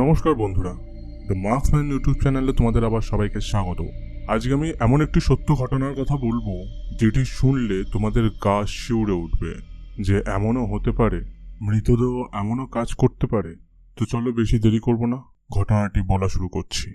নমস্কার বন্ধুরা। The marksman YouTube চ্যানেলে তোমাদের আবার সবাইকে স্বাগত। আজকে আমি এমন একটি সত্য ঘটনার কথা বলব, যেটি শুনলে তোমাদের গা শিউরে উঠবে, যে এমনও হতে পারে, মৃতদেহ এমনও কাজ করতে পারে। তো চলো বেশি দেরি করব না, ঘটনাটি বলা শুরু করছি।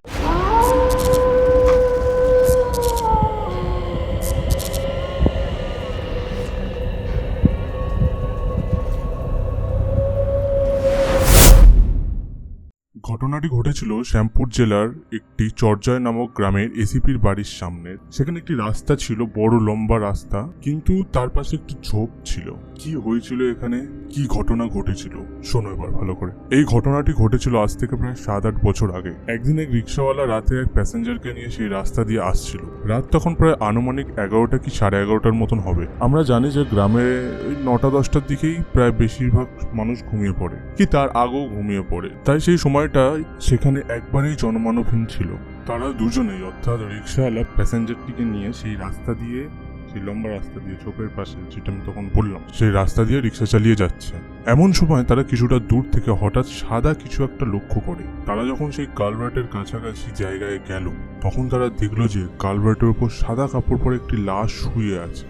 ঘটনাটি ঘটেছিল শ্যামপুর জেলার একটি চরজয় নামক গ্রামের এসিপির বাড়ির সামনে। সেখানে একটি রাস্তা ছিল, বড় লম্বা রাস্তা, কিন্তু তার পাশে একটি ঝোপ ছিল। কি হয়েছিল এখানে? কি ঘটনা ঘটেছিল? শোনো এবার ভালো করে। এই ঘটনাটি ঘটেছিল আজ থেকে প্রায় সাত আট বছর আগে। একদিন এক রিক্সাওয়ালা রাতে এক প্যাসেঞ্জারকে নিয়ে সেই রাস্তা দিয়ে আসছিল। রাত তখন প্রায় আনুমানিক এগারোটা কি সাড়ে এগারোটার মতন হবে। আমরা জানি যে গ্রামে নটা দশটার দিকেই প্রায় বেশিরভাগ মানুষ ঘুমিয়ে পড়ে। কি তার আগেও ঘুমিয়ে পড়ে। তাই সেই সময়টা সেখানে একবারেই জনমানবহীন ছিল। তারা দুজনেই, অর্থাৎ রিক্সাওয়ালা প্যাসেঞ্জারটিকে নিয়ে সেই রাস্তা দিয়ে, সেই লম্বা রাস্তা দিয়ে চোখের পাশে, যেটা আমি তখন বললাম, সেই রাস্তা দিয়ে রিক্সা চালিয়ে যাচ্ছে। এমন সময় তারা কিছুটা দূর থেকে হঠাৎ সাদা কিছু একটা লক্ষ্য করে। তারা যখন সেই কালভার্টের কাছাকাছি জায়গায় গেল, তখন তারা দেখল যে কালভার্টের উপর সাদা কাপড় পরে একটি লাশ শুয়ে আছে।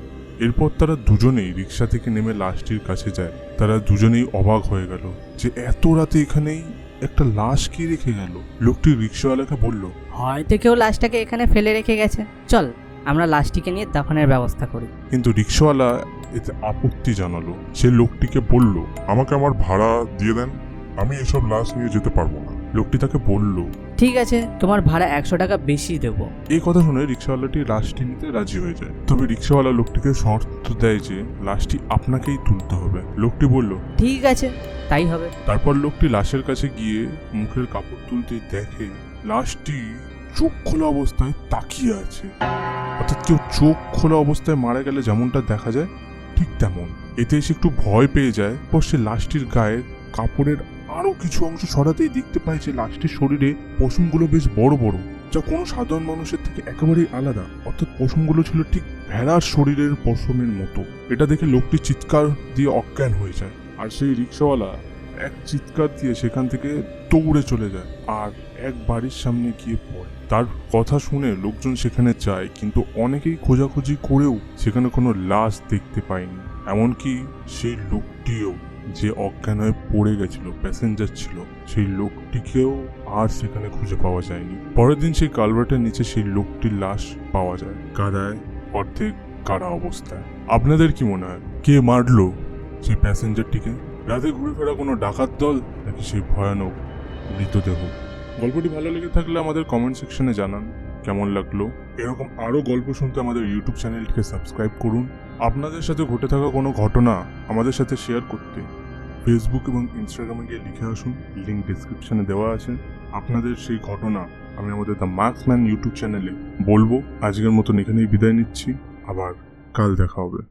এরপর তারা দুজনেই রিক্সা থেকে নেমে লাশটির কাছে যায়। তারা দুজনেই অবাক হয়ে গেল যে এত রাতে এখানেই একটা লাশ কি রেখে গেল? লোকটি রিক্সাওয়ালাকে বলল হয়তো কেউ লাশটাকে এখানে ফেলে রেখে গেছে। চল আমরা লাশটিকে নিয়ে দাফনের ব্যবস্থা করি। কিন্তু রিক্সাওয়ালা এতে আপত্তি জানালো। সে লোকটিকে বলল আমাকে আমার ভাড়া দিয়ে দেন আমি এসব লাশ নিয়ে যেতে পারব না। লোকটি তাকে বলল ঠিক আছে তোমার ভাড়া একশো টাকা বেশি দেবো। এই কথা শুনে রিক্সাওয়ালাটি লাশটি নিতে রাজি হয়ে যায়। তবে রিক্সাওয়ালা লোকটিকে শর্ত দেয় যে লাশটি আপনাকেই তুলতে হবে। লোকটি বলল ঠিক আছে তাই হবে। তারপর লোকটি লাশের কাছে গিয়ে মুখের কাপড় তুলতে দেখে লাশটি চোখ খোলা অবস্থায় তাকিয়ে আছে। অর্থাৎ কেউ চোখ খোলা অবস্থায় মারা গেলে যেমনটা দেখা যায় ঠিক তেমন। এতে এসে একটু ভয় পেয়ে যায় পর সে লাশটির গায়ে কাপড়ের আরও কিছু অংশ সরাতেই দেখতে পায় যে লাশটির শরীরে পশমগুলো বেশ বড় বড়, যা কোনো সাধারণ মানুষের থেকে একেবারেই আলাদা। অর্থাৎ পশমগুলো ছিল ঠিক ভেড়ার শরীরের পশমের মতো। এটা দেখে লোকটি চিৎকার দিয়ে অজ্ঞান হয়ে যায়, আর সেই রিক্সাওয়ালা এক চিৎকার দিয়ে সেখান থেকে দৌড়ে চলে যায় আর এক বাড়ির সামনে গিয়ে পড়ে। তার কথা শুনে লোকজন সেখানে যায়, কিন্তু অনেকেই খোঁজাখুঁজি করেও সেখানে কোনো লাশ দেখতে পায়নি। এমনকি সেই লোকটিও। যে অজ্ঞান হয়ে পড়ে গেছিল প্যাসেঞ্জার ছিল, সেই লোকটিকেও আর সেখানে খুঁজে পাওয়া যায়নি। পরের দিন সেই কালভার্টের নিচে সেই লোকটির লাশ পাওয়া যায়। কাদায় অর্ধেক কারা অবস্থায়। আপনাদের কি মনে হয়, কে মারলো সেই প্যাসেঞ্জারটিকে রাতে ঘুরে ফেরা কোনো ডাকাত দল, নাকি সেই ভয়ানক মৃতদেহ? গল্পটি ভালো লেগে থাকলে আমাদের কমেন্ট সেকশনে জানান, কেমন লাগল? এরকম আরও গল্প শুনতে আমাদের ইউটিউব চ্যানেলটিকে সাবস্ক্রাইব করুন। আপনাদের সাথে ঘটে থাকা কোনো ঘটনা আমাদের সাথে শেয়ার করতে ফেসবুক এবং ইনস্টাগ্রামে গিয়ে লিখে আসুন লিঙ্ক ডিসক্রিপশনে দেওয়া আছে। আপনাদের সেই ঘটনা আমি আমাদের দ্য মার্কসম্যান ইউটিউব চ্যানেলে বলব। আজকের মতন এখানেই বিদায় নিচ্ছি। আবার কাল দেখা হবে।